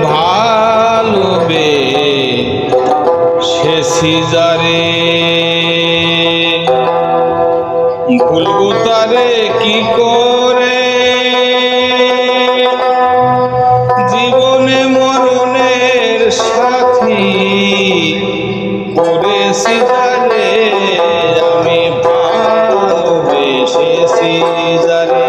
ভালোবে সে সিজারে। গুলগুতারে কি করে? জীবনে মরণের সাথী করে সিজারে। আমি ভালোবেসেছি জারে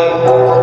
Pai.